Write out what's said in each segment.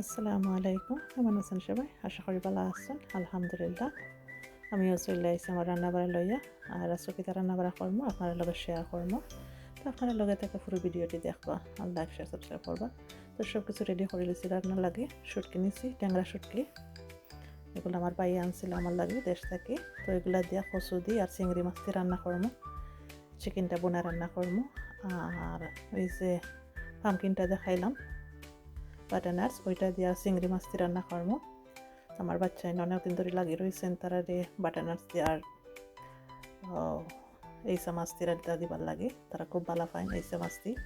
আসসালামু আলাইকুম। কেমন আছেন সবাই? আশা করি ভালো আছেন। আলহামদুলিল্লাহ। আমিও চলে আসছি আমার রান্না বাড়া লইয়া। আর আজকে রান্না বাড়া করব, আপনার লগে শেয়ার করব। তো আপনার লগে থেকে পুরো ভিডিওটি দেখবা। আর লাইক শেয়ার সাবস্ক্রাইব করবা। তো সব কিছু রেডি করে লিছি রান্না লাগে। শুটকি নিছি ট্যাংরা শুটকি। এগুলো আমার ভাই আনছিল আমার লাগে দেশ থেকে। তো এগুলা দিয়া কচু দিই আর চিংড়ি মাছ দিয়ে রান্না করব। চিকেনটা বোনা রান্না করব। আর ওই যে পামকিনটা দেখাইলাম। বাটার নাটস ওইটা দিয়ে চিংড়ি মাছ দিয়ে রান্না করব আমার বাচ্চাই অনেকদিন ধরে লাগিয়ে রয়েছেন তারা রে বাটার নাটস দিয়ে আর এইসা মাছ দিয়ে রান্না দিবার লাগে। তারা খুব ভালো পায় এইসা মাছ দিয়ে,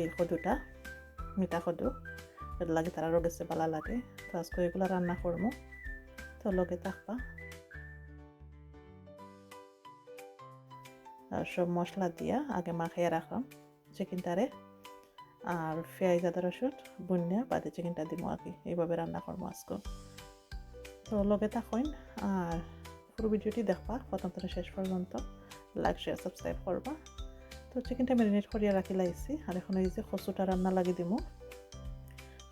এই সদুটা মিঠা সদু এর লাগে তারা গেছে ভালো লাগে। তো আজকে এগুলো রান্না করব তো লগে থাকবা। সব মশলা দিয়া আগে মাখিয়ে রাখলাম চিকেনটারে আর পেঁয়াজ, আদা, রসুন, বুনিয়া, বাদে চিকেনটা দিব আর কি এইভাবে রান্না করব আজকে। তো লগে থাকুন আর পুরো ভিডিওটি দেখবা, প্রথম থেকে শেষ পর্যন্ত। লাইক শেয়ার সাবস্ক্রাইব করবা। তো চিকেনটা ম্যারিনেট করিয়া রাখি লাইছি। আর এখন এই যে কচুটা রান্না লাগি দিব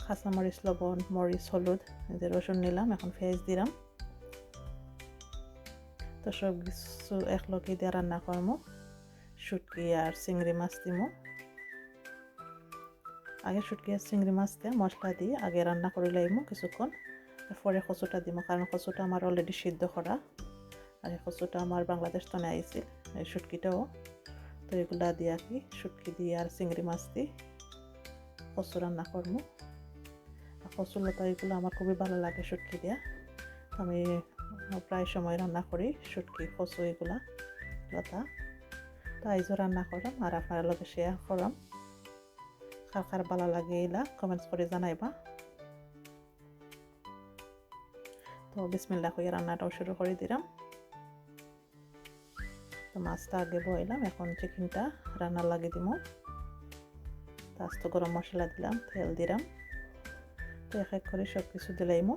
খাসা মরিচ, লবণ, মরিচ, হলুদ, এই যে রসুন নিলাম, এখন পেঁয়াজ দিলাম। তো সব কিছু একলগে দিয়ে রান্না করব শুটকি আর চিংড়ি মাছ দিব আগে শুটকি চিংড়ি মাছ দিয়ে মশলা দিয়ে আগে রান্না করে লাইমু কিছুক্ষণ। পরে কচুটা দিব কারণ কচুটা আমার অলরেডি সিদ্ধ করা। আর এই কচুটা আমার বাংলাদেশ তনে আইছিল, এই শুটকিটাও। তো এগুলা দিয়ে কি, শুটকি দিয়ে আর চিংড়ি মাছ দিয়ে কচু রান্না করব কচুর লতা এগুলো আমার খুবই ভালো লাগে শুটকি দিয়া। আমি প্রায় সময় রান্না করি শুটকি, কচু এগুলা, লতা। তো আইজও রান্না করাম আর আপনার লগে শেয়ার করাম কার কার ভালো লাগে এলা কমেন্টস করে জানাইবা। তো বিসমিল্লা হয়ে রান্নাটাও শুরু করে দিলাম। তো মাছটা আগে বইলাম, এখন চিকেনটা রান্না লাগিয়ে দিব আস্ত গরম মশলা দিলাম, তেল দিলাম। তো এক এক করে সব কিছু দিলাইমো।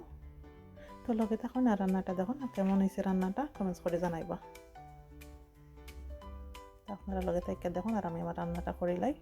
তো লগে তখন আর রান্নাটা দেখুন কেমন হয়েছে রান্নাটা কমেন্টস করে জানাইবা। আপনারা লগে থেকে দেখুন আর আমি আমার রান্নাটা করিলাই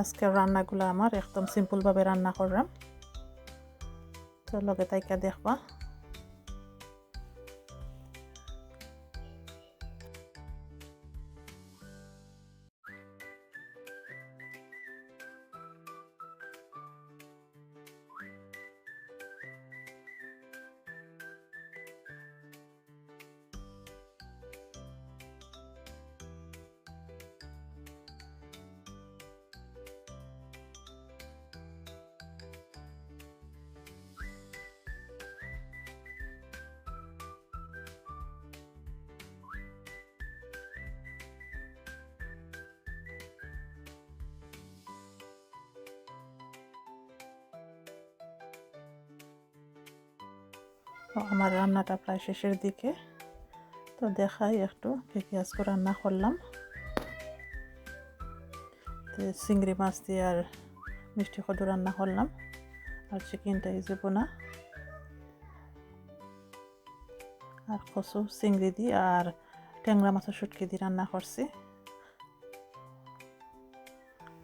আজকের রান্নাগুলো আমার একদম সিম্পলভাবে রান্না করলাম। তো লগে তাইকা দেখবা। আমার রান্নাটা প্রায় শেষের দিকে। তো দেখাই একটু কী আজকে রান্না করলাম। চিংড়ি মাছ দিয়ে আর মিষ্টি কদু রান্না করলাম। আর চিকেনটা যে বোনা। আর কচু, চিংড়ি দিয়ে আর ট্যাংরা মাছের শুটকি দিয়ে রান্না করছি।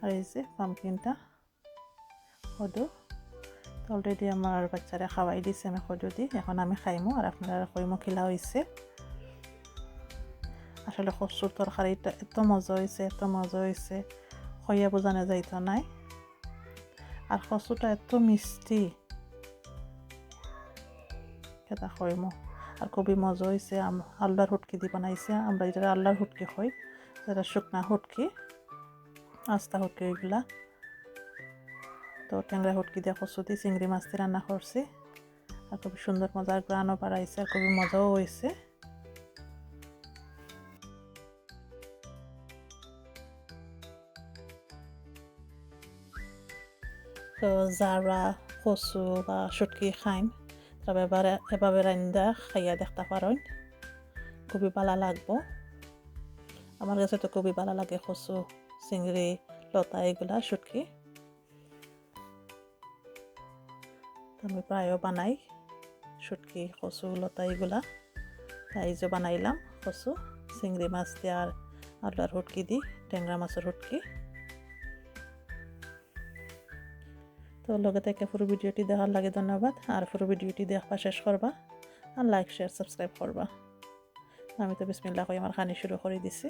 আর এই যে পামকিনটা কদু। অলরেডি আমার বাচ্চারা খাওয়াই দিছে আমি সদু দি এখন আমি খাইমো আর আপনারা কইমো খিলা হয়েছে আসলে কচুর তরকারিটা এত মজা হয়েছে এত মজা হয়েছে খইয়া বোঝানো যাইতো নাই। আর কচুটা এত মিষ্টি। কেটা কইমো আর খুবই মজা হয়েছে আল্লাহর হুটকি দি বানাইছে আমরা এটা আল্লাহর হুটকি খাই যেটা শুকনা হুটকি, আস্তা হুটকি ওইগুলা তো ট্যাংরা হুটকি দিয়ে কচু চিংড়ি মাছ দিয়ে রান্না করছি। আর খুবই সুন্দর মজার গ্রানও বাড়াইছে আর খুবই মজাও হয়েছে তো যারা কচু বা শুটকি খাইন তবে এবারে এভাবে রান্দা খাইয়া দেখতে পারেন। খুবই ভালো লাগবো। আমার কাছে তো খুবই ভালো লাগে কচু, চিংড়ি, লতা, এগুলা আমি প্রায়ও বানাই, শুটকি, কচু, লতা এগুলা তাই যে বানাইলাম, কচু, চিংড়ি মাছ দিয়ে আর আলুর হুটকি দি ট্যাংরা মাছের হুটকি তো লগে থেকে পুরো ভিডিওটি দেখার লাগে ধন্যবাদ। আর পুরো ভিডিওটি দেখা শেষ করবা আর লাইক শেয়ার সাবস্ক্রাইব করবা আমি তো বিসমিল্লা করে আমার খানি শুরু করে দিছি।